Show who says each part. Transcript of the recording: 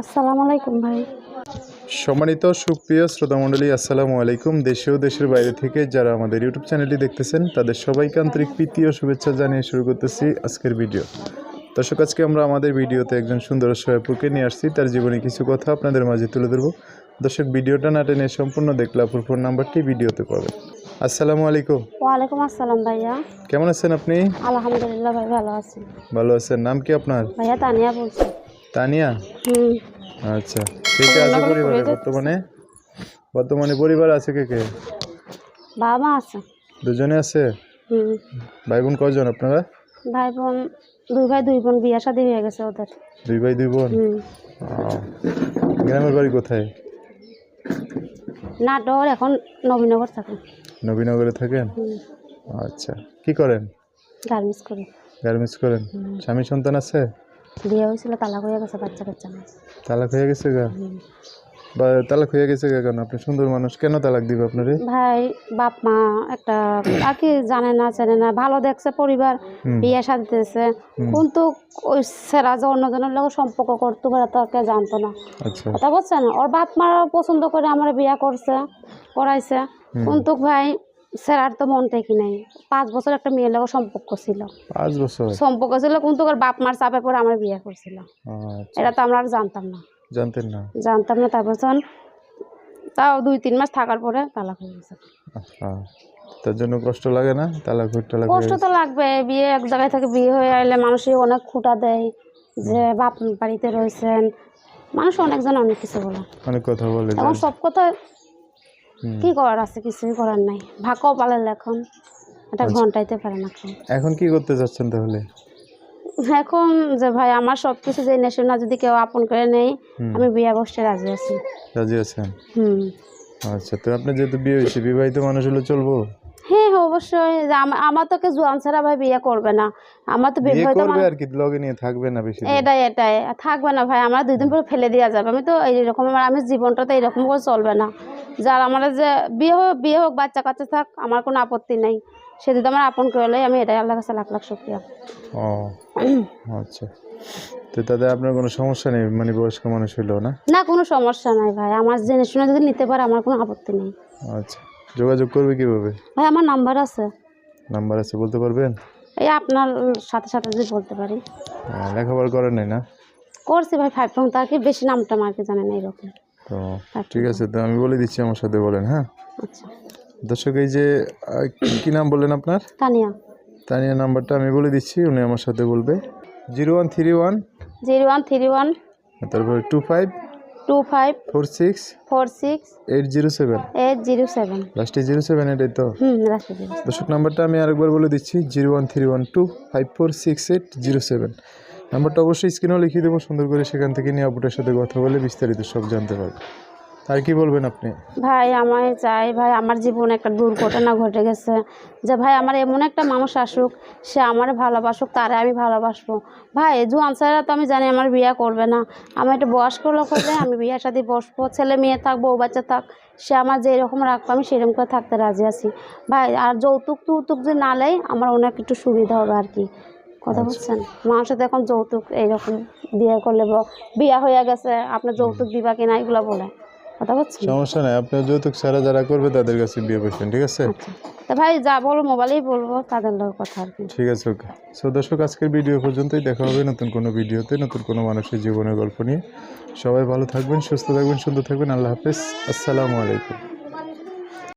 Speaker 1: আসসালামু আলাইকুম ভাই।
Speaker 2: সম্মানিত সুপ্রিয় শ্রোতামণ্ডলী আসসালামু আলাইকুম। দেশে ও দেশের বাইরে থেকে যারা আমাদের ইউটিউব চ্যানেলটি দেখতেছেন তাদের সবাইকে আন্তরিক প্রীতি ও শুভেচ্ছা জানিয়ে শুরু করতেছি আজকের ভিডিও। দর্শক আজকে আমরা আমাদের ভিডিওতে একজন সুন্দর সহায়পুকে নিয়ে আসছি। তার জীবনে কিছু কথা আপনাদের মাঝে তুলে ধরবো। দর্শক ভিডিওটা না টেনে সম্পূর্ণ দেখলে আপুর ফোন নাম্বারটি ভিডিওতে পাবেন। আসসালামু আলাইকুম।
Speaker 1: ওয়ালাইকুম আসসালাম ভাইয়া।
Speaker 2: কেমন আছেন আপনি?
Speaker 1: আলহামদুলিল্লাহ ভাই ভালো আছি।
Speaker 2: ভালো আছেন। নাম কি আপনার?
Speaker 1: ভাইয়া তানিয়া বলছি।
Speaker 2: তানিয়া? আচ্ছা কে কে আছে পরিবারে বর্তমানে? বর্তমানে পরিবার আছে কে কে?
Speaker 1: বাবা আছে।
Speaker 2: দুজনে আছে?
Speaker 1: হুম।
Speaker 2: ভাই বোন কজন আপনারা?
Speaker 1: ভাই বোন দুই ভাই দুই বোন বিয়া শাদী হয়ে গেছে ওদের।
Speaker 2: দুই ভাই দুই বোন?
Speaker 1: হুম।
Speaker 2: গ্রামের বাড়ি কোথায়?
Speaker 1: নাটোর এখন নবীনগর থাকে
Speaker 2: নবীনগরে থাকেন? আচ্ছা কি করেন?
Speaker 1: গার্মেন্টস করি।
Speaker 2: গার্মেন্টস করেন? স্বামী সন্তান আছে?
Speaker 1: বিয়ে হয়েছিল তালাক হয়ে গেছে বাচ্চা কাচ্চা না
Speaker 2: তালাক হয়ে গেছে গা? বা তালাক হয়ে গেছে গা কেন? আপনি সুন্দর মানুষ কেন তালাক দিবে আপনারে?
Speaker 1: ভাই বাপ মা একটা আর কি জানে না জানে না ভালো দেখছে পরিবার বিয়ে শাদি দিতেছে কিন্তু ওই সেরা যে অন্যজনের লোক সম্পর্ক করতে পারে কে জানতো না।
Speaker 2: আচ্ছা।
Speaker 1: কথা বলছেন ওর বাপ মা পছন্দ করে আমার বিয়ে করছে করাইছে। কিন্তু ভাই সেরার তো মন থেকে নাই। পাঁচ বছর একটা মেয়ের লোক সম্পর্ক ছিল।
Speaker 2: পাঁচ বছর?
Speaker 1: সম্পর্ক ছিল কিন্তু ওর বাপ মার চাপে পরে আমার বিয়ে করছিল
Speaker 2: আচ্ছা।
Speaker 1: এটা তো আমরা আর জানতাম না।
Speaker 2: জানতেন না?
Speaker 1: জানতাম না তারপর যখন তাও দুই তিন মাস থাকার পরে তালাক হয়ে গেছে।
Speaker 2: তার জন্য কষ্ট লাগে না? তালাক তালাক হয়ে
Speaker 1: কষ্ট তো লাগবে। বিয়ে এক জায়গায় থেকে বিয়ে হয়ে আইলে মানুষই অনেক খুঁটা দেয় যে বাপ বাড়িতে রয়েছেন। মানুষ অনেকজন অনেক কিছু বলে।
Speaker 2: অনেক কথা বলে
Speaker 1: এখন সব কথা। কি করার আছে? কিছুই করার নাই। ভাকও পালেন এখন। এটা ঘন্টাইতে পারে না এখন।
Speaker 2: কি করতে চাচ্ছেন তাহলে?
Speaker 1: এখন যে ভাই আমার সব কিছু যে নেশে না যদি কেউ আপন করে নেই আমি বিয়ে বসতে রাজি আছি।
Speaker 2: রাজি আছেন?
Speaker 1: হুম।
Speaker 2: আচ্ছা তো আপনার যেহেতু বিয়ে হয়েছে বিবাহিত মানুষ হলে চলবো?
Speaker 1: হ্যাঁ অবশ্যই। যে আম- আমার তোকে জোয়ান ছাড়া ভাই বিয়ে করবে না। আমার তো বিবাহিত
Speaker 2: করবে আর কি লগে নিয়ে থাকবে না বেশি
Speaker 1: এটাই এটাই। থাকবে না ভাই আমার দুই দিন পরে ফেলে দেওয়া যাবে। আমি তো এইরকম আমার আমি জীবনটা তো এইরকম করে চলবে না। যার আমার যে বিয়ে হোক বিয়ে হোক বাচ্চা কাচ্চা থাক আমার কোনো আপত্তি নেই। সে যদি আমার আপন করলে আমি এটাই আল্লাহ কাছে লাখ লাখ শুক্রিয়া।
Speaker 2: ও আচ্ছা। তো তাতে আপনার কোনো সমস্যা নেই? মানে বয়স্ক মানুষ হইলেও না?
Speaker 1: না কোনো সমস্যা নাই ভাই। আমার জেনে শুনে যদি নিতে পারে আমার কোনো আপত্তি নেই।
Speaker 2: আচ্ছা। যোগাযোগ করবে কীভাবে?
Speaker 1: ভাই আমার নাম্বার আছে।
Speaker 2: নাম্বার আছে বলতে পারবেন?
Speaker 1: এই আপনার সাথে সাথে যদি বলতে পারি।
Speaker 2: লেখাপড়া করেন নাই না?
Speaker 1: করছি ভাই ফাইভ পয়েন্ট তার কি বেশি নামটা আমার কি জানে না এরকম।
Speaker 2: তো ঠিক আছে তো আমি বলে দিচ্ছি আমার সাথে বলেন হ্যাঁ?
Speaker 1: আচ্ছা।
Speaker 2: দর্শক এই যে কি- নাম বললেন আপনার?
Speaker 1: তানিয়া।
Speaker 2: তানিয়া নাম্বারটা আমি বলে দিচ্ছি উনি আমার সাথে বলবে। Zero one three one.
Speaker 1: Zero one three one.
Speaker 2: তারপরে two five.
Speaker 1: Two five.
Speaker 2: Four six.
Speaker 1: Four six.
Speaker 2: Eight zero seven.
Speaker 1: Eight zero seven.
Speaker 2: লাস্টে জিরো সেভেন এটাই তো? দর্শক নাম্বারটা আমি আরেকবার বলে দিচ্ছি zero one three one two five four six eight zero seven. নাম্বারটা অবশ্যই স্ক্রিনেও লিখিয়ে দেবো, সুন্দর করে সেখান থেকে নিয়ে আপুটার সাথে কথা বলে বিস্তারিত সব জানতে পারবে। আর কি বলবেন আপনি?
Speaker 1: ভাই, আমায় চাই, ভাই, আমার জীবনে একটা দুর্ঘটনা ঘটে গেছে। যে ভাই, আমার এমন একটা মানুষ আসুক, সে আমার ভালোবাসুক, তারে আমি ভালোবাসবো। ভাই, জুয়ান ছেলেরা তো আমি জানি আমার বিয়ে করবে না। আমার একটা বয়স্ক লোক হলে আমি বিয়ের সাথে বসবো, ছেলে মেয়ে থাক, বউ বাচ্চা থাক, সে আমার যেরকম রাখব, আমি সেরকম করে থাকতে রাজি আছি। ভাই, আর যৌতুক টৌতুক যে না লেয় আমার অনেক একটু সুবিধা হবে আর কি। কথা বলছেন মানুষের তো এখন যৌতুক এইরকম বিয়ে করলে বিয়ে হয়ে গেছে আপনার যৌতুক দিবা কিনা এগুলো বলে। কথা বলছেন
Speaker 2: সমস্যা নাই আপনি যৌতুক ছাড়া যারা করবে তাদের কাছে বিয়ে করবেন ঠিক আছে?
Speaker 1: আচ্ছা। তা ভাই যা বলো মোবাইলেই বলব তাদের লোক কথা আর কি।
Speaker 2: ঠিক আছে ওকে। সো দর্শক আজকের ভিডিও পর্যন্তই। দেখা হবে নতুন কোনো ভিডিওতে নতুন কোনো মানুষের জীবনের গল্প নিয়ে। সবাই ভালো থাকবেন সুস্থ থাকবেন সুন্দর থাকবেন। আল্লাহ হাফেজ। আসসালামু আলাইকুম।